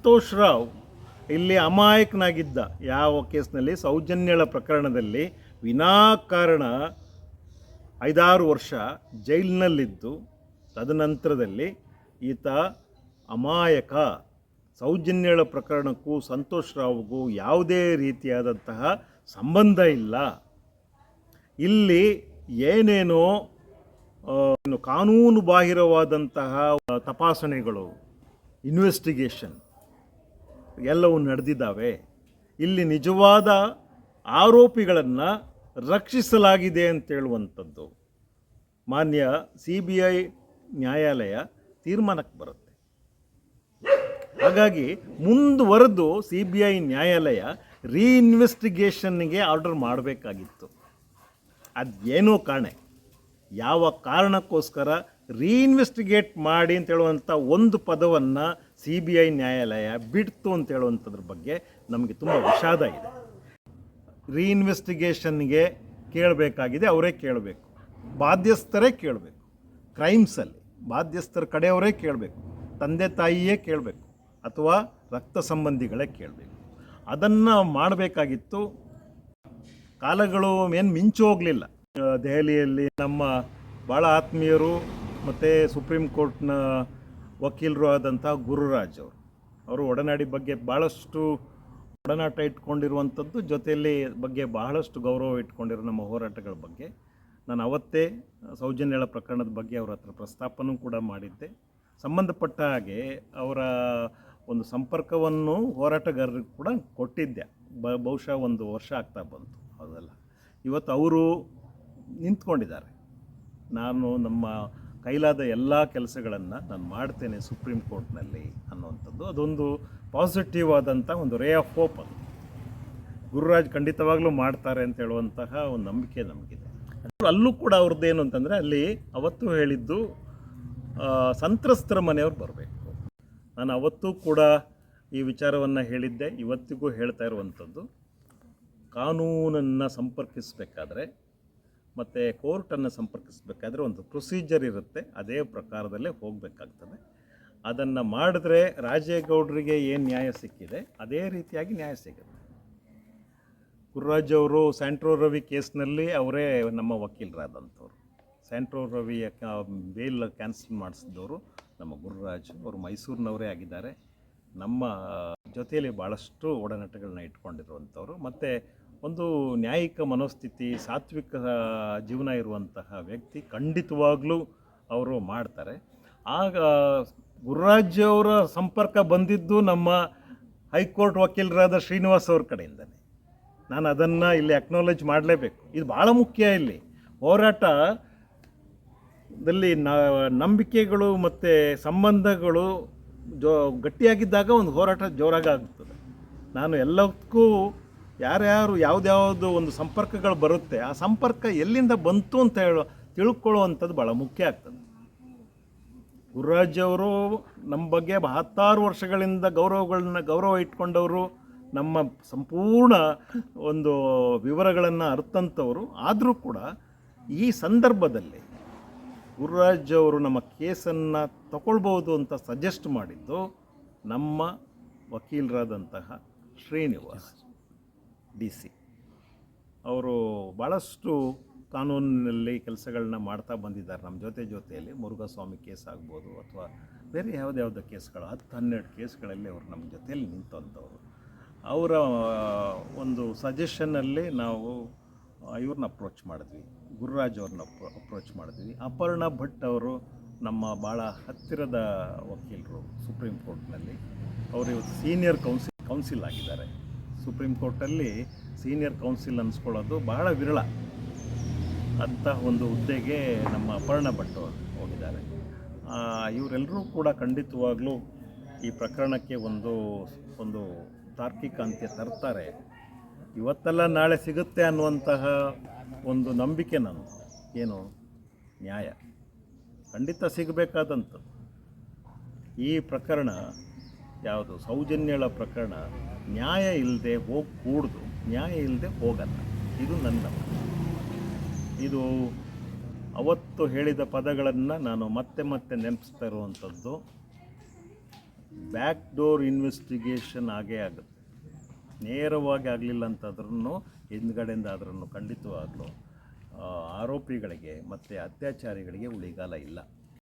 ಸಂತೋಷ್ ರಾವ್ ಇಲ್ಲಿ ಅಮಾಯಕನಾಗಿದ್ದ ಯಾವ ಕೇಸ್ನಲ್ಲಿ? ಸೌಜನ್ಯಳ ಪ್ರಕರಣದಲ್ಲಿ ವಿನಾಕಾರಣ ಐದಾರು ವರ್ಷ ಜೈಲಿನಲ್ಲಿದ್ದು, ತದನಂತರದಲ್ಲಿ ಈತ ಅಮಾಯಕ. ಸೌಜನ್ಯಳ ಪ್ರಕರಣಕ್ಕೂ ಸಂತೋಷ್ ರಾವ್ಗೂ ಯಾವುದೇ ರೀತಿಯಾದಂತಹ ಸಂಬಂಧ ಇಲ್ಲ. ಇಲ್ಲಿ ಏನೇನೋ ಕಾನೂನು ಬಾಹಿರವಾದಂತಹ ತಪಾಸಣೆಗಳು ಇನ್ವೆಸ್ಟಿಗೇಷನ್ ಎಲ್ಲವೂ ನಡೆದಿದ್ದಾವೆ. ಇಲ್ಲಿ ನಿಜವಾದ ಆರೋಪಿಗಳನ್ನು ರಕ್ಷಿಸಲಾಗಿದೆ ಅಂತ ಹೇಳುವಂಥದ್ದು. ಮಾನ್ಯ ಸಿ ಬಿ ಐ ನ್ಯಾಯಾಲಯ ತೀರ್ಮಾನಕ್ಕೆ ಬರುತ್ತೆ. ಹಾಗಾಗಿ ಮುಂದುವರೆದು ಸಿ ಬಿ ಐ ನ್ಯಾಯಾಲಯ ರೀಇನ್ವೆಸ್ಟಿಗೇಷನ್ಗೆ ಆರ್ಡರ್ ಮಾಡಬೇಕಾಗಿತ್ತು. ಅದೇನೋ ಕಾಣೆ. ಯಾವ ಕಾರಣಕ್ಕೋಸ್ಕರ ರೀಇನ್ವೆಸ್ಟಿಗೇಟ್ ಮಾಡಿ ಅಂತ ಹೇಳುವಂಥ ಒಂದು ಪದವನ್ನು ಸಿ ಬಿ ಐ ನ್ಯಾಯಾಲಯ ಬಿಡ್ತು ಅಂತ ಹೇಳುವಂಥದ್ರ ಬಗ್ಗೆ ನಮಗೆ ತುಂಬ ವಿಷಾದ ಇದೆ. ರೀಇನ್ವೆಸ್ಟಿಗೇಷನ್ಗೆ ಕೇಳಬೇಕಾಗಿದೆ, ಅವರೇ ಕೇಳಬೇಕು. ಬಾಧ್ಯಸ್ಥರೇ ಕೇಳಬೇಕು. ಕ್ರೈಮ್ಸಲ್ಲಿ ಬಾಧ್ಯಸ್ಥರ ಕಡೆಯವರೇ ಕೇಳಬೇಕು. ತಂದೆ ತಾಯಿಯೇ ಕೇಳಬೇಕು. ಅಥವಾ ರಕ್ತ ಸಂಬಂಧಿಗಳೇ ಕೇಳಬೇಕು. ಅದನ್ನು ಮಾಡಬೇಕಾಗಿತ್ತು. ಕಾಲಗಳು ಏನು ಮಿಂಚು ಹೋಗಲಿಲ್ಲ ದೆಹಲಿಯಲ್ಲಿ ನಮ್ಮ ಭಾಳ ಆತ್ಮೀಯರು ಮತ್ತು ಸುಪ್ರೀಂ ಕೋರ್ಟ್ನ ವಕೀಲರು ಆದಂಥ ಗುರುರಾಜ್ ಅವರು. ಅವರು ಒಡನಾಡಿ ಬಗ್ಗೆ ಭಾಳಷ್ಟು ಒಡನಾಟ ಇಟ್ಕೊಂಡಿರುವಂಥದ್ದು ಜೊತೆಯಲ್ಲಿ ಬಗ್ಗೆ ಬಹಳಷ್ಟು ಗೌರವ ಇಟ್ಕೊಂಡಿರೋ ನಮ್ಮ ಹೋರಾಟಗಳ ಬಗ್ಗೆ. ನಾನು ಅವತ್ತೇ ಸೌಜನ್ಯಳ ಪ್ರಕರಣದ ಬಗ್ಗೆ ಅವರ ಹತ್ರ ಪ್ರಸ್ತಾಪನೂ ಕೂಡ ಮಾಡಿದ್ದೆ. ಸಂಬಂಧಪಟ್ಟ ಹಾಗೆ ಅವರ ಒಂದು ಸಂಪರ್ಕವನ್ನು ಹೋರಾಟಗಾರರಿಗೆ ಕೂಡ ಕೊಟ್ಟಿದ್ದೆ. ಬ ಬಹುಶಃ ಒಂದು ವರ್ಷ ಆಗ್ತಾ ಬಂತು ಹೌದಲ್ಲ ಇವತ್ತು ಅವರು ನಿಂತ್ಕೊಂಡಿದ್ದಾರೆ. ನಾನು ನಮ್ಮ ಕೈಲಾದ ಎಲ್ಲ ಕೆಲಸಗಳನ್ನು ನಾನು ಮಾಡ್ತೇನೆ ಸುಪ್ರೀಂ ಕೋರ್ಟ್ನಲ್ಲಿ ಅನ್ನುವಂಥದ್ದು. ಅದೊಂದು ಪಾಸಿಟಿವ್ ಆದಂಥ ಒಂದು ರೇ ಆಫ್ ಹೋಪ್ ಅದು. ಗುರುರಾಜ್ ಖಂಡಿತವಾಗ್ಲೂ ಮಾಡ್ತಾರೆ ಅಂತ ಹೇಳುವಂತಹ ಒಂದು ನಂಬಿಕೆ ನಮಗಿದೆ. ಅಲ್ಲೂ ಕೂಡ ಅವ್ರದ್ದೇನು ಅಂತಂದರೆ ಅಲ್ಲಿ ಅವತ್ತು ಹೇಳಿದ್ದು ಸಂತ್ರಸ್ತರ ಮನೆಯವ್ರು ಬರಬೇಕು. ನಾನು ಅವತ್ತೂ ಕೂಡ ಈ ವಿಚಾರವನ್ನು ಹೇಳಿದ್ದೆ. ಇವತ್ತಿಗೂ ಹೇಳ್ತಾ ಇರುವಂಥದ್ದು, ಕಾನೂನನ್ನು ಸಂಪರ್ಕಿಸಬೇಕಾದ್ರೆ ಮತ್ತು ಕೋರ್ಟನ್ನು ಸಂಪರ್ಕಿಸಬೇಕಾದ್ರೆ ಒಂದು ಪ್ರೊಸೀಜರ್ ಇರುತ್ತೆ. ಅದೇ ಪ್ರಕಾರದಲ್ಲೇ ಹೋಗಬೇಕಾಗ್ತದೆ. ಅದನ್ನು ಮಾಡಿದ್ರೆ ರಾಜೇಗೌಡರಿಗೆ ಏನು ನ್ಯಾಯ ಸಿಕ್ಕಿದೆ, ಅದೇ ರೀತಿಯಾಗಿ ನ್ಯಾಯ ಸಿಗುತ್ತೆ. ಗುರುರಾಜ್ ಅವರು ಸ್ಯಾಂಟ್ರೋ ರವಿ ಕೇಸ್ನಲ್ಲಿ ಅವರೇ ನಮ್ಮ ವಕೀಲರಾದಂಥವ್ರು. ಸ್ಯಾಂಟ್ರೋ ರವಿಯ ಬೇಲ್ ಕ್ಯಾನ್ಸಲ್ ಮಾಡಿಸಿದವರು ನಮ್ಮ ಗುರುರಾಜ್ ಅವರು, ಮೈಸೂರಿನವರೇ ಆಗಿದ್ದಾರೆ. ನಮ್ಮ ಜೊತೆಯಲ್ಲಿ ಭಾಳಷ್ಟು ಒಡನಾಟಗಳನ್ನ ಇಟ್ಕೊಂಡಿರುವಂಥವ್ರು. ಮತ್ತು ಒಂದು ನ್ಯಾಯಿಕ ಮನೋಸ್ಥಿತಿ, ಸಾತ್ವಿಕ ಜೀವನ ಇರುವಂತಹ ವ್ಯಕ್ತಿ ಖಂಡಿತವಾಗ್ಲೂ ಅವರು ಮಾಡ್ತಾರೆ. ಆಗ ಗುರುರಾಜ್ಯವರ ಸಂಪರ್ಕ ಬಂದಿದ್ದು ನಮ್ಮ ಹೈಕೋರ್ಟ್ ವಕೀಲರಾದ ಶ್ರೀನಿವಾಸ್ ಅವ್ರ ಕಡೆಯಿಂದನೇ. ನಾನು ಅದನ್ನು ಇಲ್ಲಿ ಅಕ್ನಾಲೇಜ್ ಮಾಡಲೇಬೇಕು. ಇದು ಭಾಳ ಮುಖ್ಯ ಇಲ್ಲಿ. ಹೋರಾಟದಲ್ಲಿ ನಂಬಿಕೆಗಳು ಮತ್ತು ಸಂಬಂಧಗಳು ಜೋ, ಗಟ್ಟಿಯಾಗಿದ್ದಾಗ ಒಂದು ಹೋರಾಟ ಜೋರಾಗಿ ಆಗ್ತದೆ ನಾನು ಎಲ್ಲದಕ್ಕೂ ಯಾರ್ಯಾರು ಯಾವುದ್ಯಾವುದು ಒಂದು ಸಂಪರ್ಕಗಳು ಬರುತ್ತೆ, ಆ ಸಂಪರ್ಕ ಎಲ್ಲಿಂದ ಬಂತು ಅಂತ ಹೇಳೋ, ತಿಳ್ಕೊಳ್ಳುವಂಥದ್ದು ಭಾಳ ಮುಖ್ಯ ಆಗ್ತದೆ. ಗುರುರಾಜ್ ಅವರು ನಮ್ಮ ಬಗ್ಗೆ ಹತ್ತಾರು ವರ್ಷಗಳಿಂದ ಗೌರವಗಳನ್ನ, ಗೌರವ ಇಟ್ಕೊಂಡವರು, ನಮ್ಮ ಸಂಪೂರ್ಣ ಒಂದು ವಿವರಗಳನ್ನು ಅರ್ಥಂಥವರು ಆದರೂ ಕೂಡ ಈ ಸಂದರ್ಭದಲ್ಲಿ ಗುರುರಾಜ್ ಅವರು ನಮ್ಮ ಕೇಸನ್ನು ತಗೊಳ್ಬೋದು ಅಂತ ಸಜೆಸ್ಟ್ ಮಾಡಿದ್ದು ನಮ್ಮ ವಕೀಲರಾದಂತಹ ಶ್ರೀನಿವಾಸ್. D C. ಅವರು ಭಾಳಷ್ಟು ಕಾನೂನಿನಲ್ಲಿ ಕೆಲಸಗಳನ್ನ ಮಾಡ್ತಾ ಬಂದಿದ್ದಾರೆ. ನಮ್ಮ ಜೊತೆ ಜೊತೆಯಲ್ಲಿ ಮುರುಘಾಸ್ವಾಮಿ ಕೇಸ್ ಆಗ್ಬೋದು ಅಥವಾ ಬೇರೆ ಯಾವುದ್ಯಾವುದೋ ಕೇಸ್ಗಳು, ಹತ್ತು ಹನ್ನೆರಡು ಕೇಸ್ಗಳಲ್ಲಿ ಅವರು ನಮ್ಮ ಜೊತೆಯಲ್ಲಿ ನಿಂತಂಥವ್ರು. ಅವರ ಒಂದು ಸಜೆಷನ್ನಲ್ಲಿ ನಾವು ಇವ್ರನ್ನ ಅಪ್ರೋಚ್ ಮಾಡಿದ್ವಿ. ಗುರುರಾಜ್ ಅವ್ರನ್ನ ಅಪ್ರೋಚ್ ಮಾಡಿದ್ವಿ. ಅಪರ್ಣ ಭಟ್ ಅವರು ನಮ್ಮ ಭಾಳ ಹತ್ತಿರದ ವಕೀಲರು ಸುಪ್ರೀಂ ಕೋರ್ಟ್ನಲ್ಲಿ. ಅವರು ಇವತ್ತು ಸೀನಿಯರ್ ಕೌನ್ಸಿಲ್ ಕೌನ್ಸಿಲ್ ಆಗಿದ್ದಾರೆ. ಸುಪ್ರೀಂ ಕೋರ್ಟಲ್ಲಿ ಸೀನಿಯರ್ ಕೌನ್ಸಿಲ್ ಅನ್ಸ್ಕೊಳ್ಳೋದು ಬಹಳ ವಿರಳ ಅಂತಹ ಒಂದು ಹುದ್ದೆಗೆ ನಮ್ಮ ಅಪರ್ಣ ಭಟ್ ಹೋಗಿದ್ದಾರೆ. ಇವರೆಲ್ಲರೂ ಕೂಡ ಖಂಡಿತವಾಗಲೂ ಈ ಪ್ರಕರಣಕ್ಕೆ ಒಂದು ಒಂದು ತಾರ್ಕಿಕ ಅಂತ್ಯ ತರ್ತಾರೆ. ಇವತ್ತೆಲ್ಲ ನಾಳೆ ಸಿಗುತ್ತೆ ಅನ್ನುವಂತಹ ಒಂದು ನಂಬಿಕೆ ನಾನು. ಏನು? ನ್ಯಾಯ. ಖಂಡಿತ ಸಿಗಬೇಕಾದಂಥದ್ದು. ಈ ಪ್ರಕರಣ ಯಾವುದು? ಸೌಜನ್ಯಳ ಪ್ರಕರಣ? ನ್ಯಾಯ ಇಲ್ಲದೆ ಹೋಗಿ ಕೂಡ್ದು ನ್ಯಾಯ ಇಲ್ಲದೆ ಹೋಗಲ್ಲ. ಇದು ನನ್ನ ಇದು ಅವತ್ತು ಹೇಳಿದ ಪದಗಳನ್ನು ನಾನು ಮತ್ತೆ ಮತ್ತೆ ನೆನಪಿಸ್ತಾ ಇರುವಂಥದ್ದು. ಬ್ಯಾಕ್ ಡೋರ್ ಇನ್ವೆಸ್ಟಿಗೇಷನ್ ಆಗೇ ಆಗುತ್ತೆ. ನೇರವಾಗಿ ಆಗಲಿಲ್ಲ ಅಂತಂದ್ರೂ ಹಿಂದ್ಗಡೆಯಿಂದ ಆದ್ರೂ ಖಂಡಿತವಾಗಲೂ ಆರೋಪಿಗಳಿಗೆ ಮತ್ತು ಅತ್ಯಾಚಾರಿಗಳಿಗೆ ಉಳಿಗಾಲ ಇಲ್ಲ.